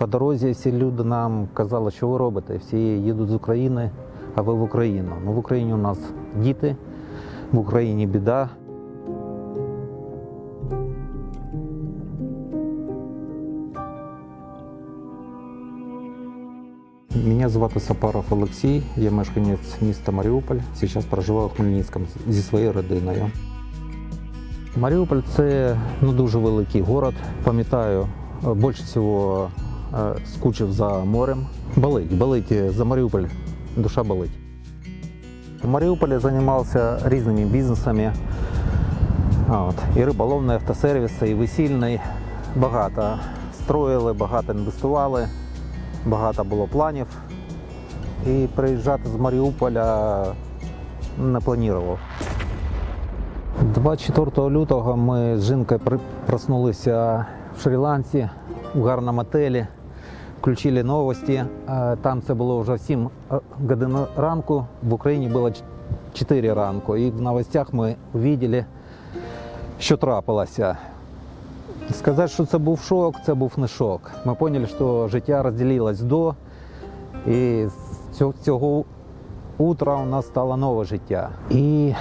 По дорозі всі люди нам казали, що ви робите. Всі їдуть з України, а ви в Україну. Ну, в Україні у нас діти, в Україні біда. Мене звати Сапаров Олексій, я мешканець міста Маріуполь. Зараз проживаю в Хмельницькому зі своєю родиною. Маріуполь це ну, дуже великий город. Пам'ятаю, е, більше всього скучив за морем. Болить, болить е, за Маріуполь, душа болить. В Маріуполі займався різними бізнесами. От. І риболовний автосервіс, і весільний. Багато строїли, багато інвестували, багато було планів. І приїжджати з Маріуполя не планував. 24 лютого ми з жінкою проснулися в Шрі-Ланці в гарному отелі, включили новості. Е, Там це було вже 7 годин ранку, в Україні було 4 ранку. І в новостях ми побачили, що трапилося. Сказати, що це був шок, це був не шок. Ми зрозуміли, що життя розділилось до, і цього утра у нас стало нове життя. І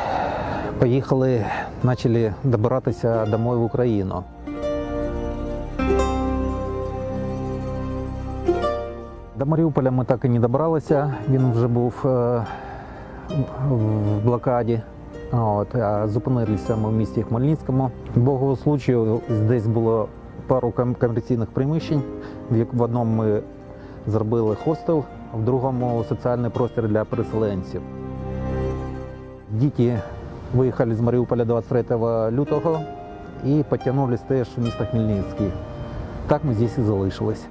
поїхали, почали добиратися домой в Україну. До Маріуполя ми так і не добралися. Він вже був е, в блокаді. От, а зупинилися ми в місті Хмельницькому. Богу случаю десь було пару ком- комерційних приміщень. В одному ми зробили хостел, в другому соціальний простір для переселенців. Діти виїхали з Маріуполя 23 лютого і потягнулись теж в місто Хмельницький. Так ми здесь і залишились.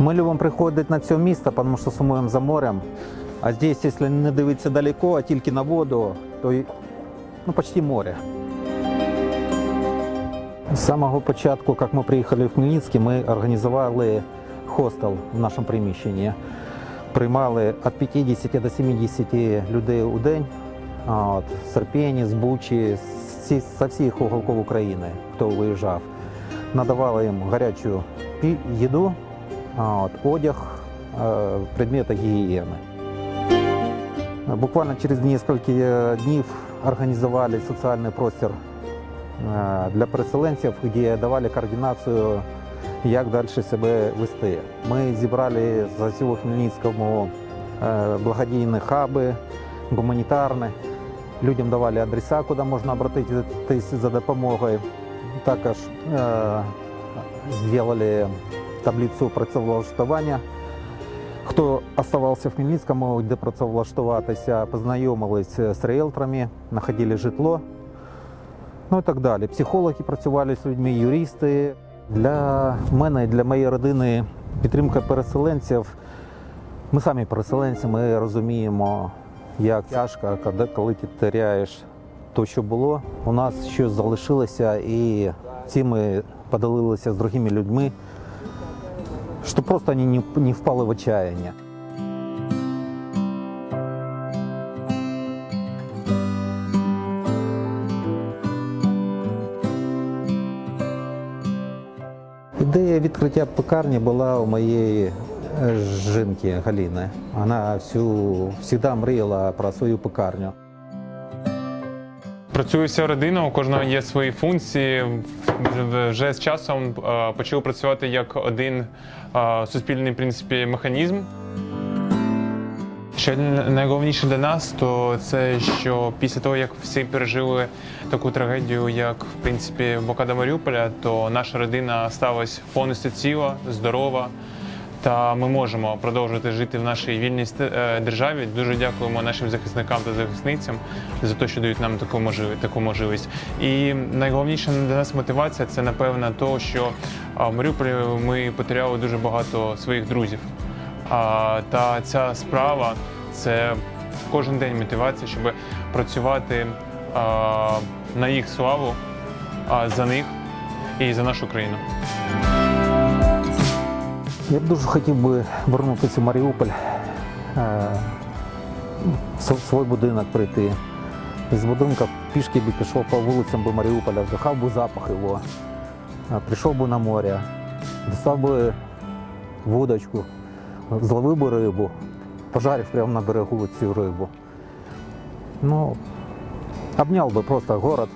Ми любимо приходити на це місто, тому що сумуємо за морем. А здесь, якщо не дивитися далеко, а тільки на воду, то ну, почти море. З самого початку, як ми приїхали в Хмельницький, ми організували хостел в нашому приміщенні. Приймали від 50 до 70 людей у день. От, з Серпені, з Бучі, з з всіх уголків України, хто виїжджав. Надавали їм гарячу їду, от, одяг, е, предмети гігієни. Буквально через несколько днів організували соціальний простір е, для переселенців, де давали координацію, як далі себе вести. Ми зібрали з всього Хмельницького е, благодійні хаби, гуманітарні. Людям давали адреса, куди можна обратитися за допомогою. Також е, зробили таблицю працевлаштування. Хто оставався в Хмельницькому, де працевлаштуватися, познайомились з ріелторами, знаходили житло, ну і так далі. Психологи працювали з людьми, юристи. Для мене і для моєї родини підтримка переселенців. Ми самі переселенці, ми розуміємо, як тяжко, коли, ти теряєш те, що було. У нас щось залишилося, і цим ми поділилися з другими людьми, щоб просто вони не, не впали в отчаяние. Ідея відкриття пекарні була у моєї е, жінки Галіни. Вона всю завжди мріяла про свою пекарню. Працює вся родина, у кожного є свої функції. Вже- з часом е, почали працювати як один е, суспільний в принципі, механізм. Що найголовніше для нас, то це що після того, як всі пережили таку трагедію, як в принципі блокада Маріуполя, то наша родина сталася повністю ціла, здорова. Та ми можемо продовжувати жити в нашій вільній е, державі. Дуже дякуємо нашим захисникам та захисницям за те, що дають нам таку можливість. Таку можливість. І найголовніша для нас мотивація це напевно то, що в Маріуполі ми потеряли дуже багато своїх друзів. Та ця справа це кожен день мотивація, щоб працювати на їх славу, а, за них і за нашу країну. Я б дуже хотів би вернутися в Маріуполь, е, в свій будинок прийти. З будинка пішки би пішов по вулицям би Маріуполя, вдихав би запах його, е, прийшов би на море, достав би вудочку, зловив би рибу, пожарив прямо на берегу цю рибу. Ну, обняв би просто город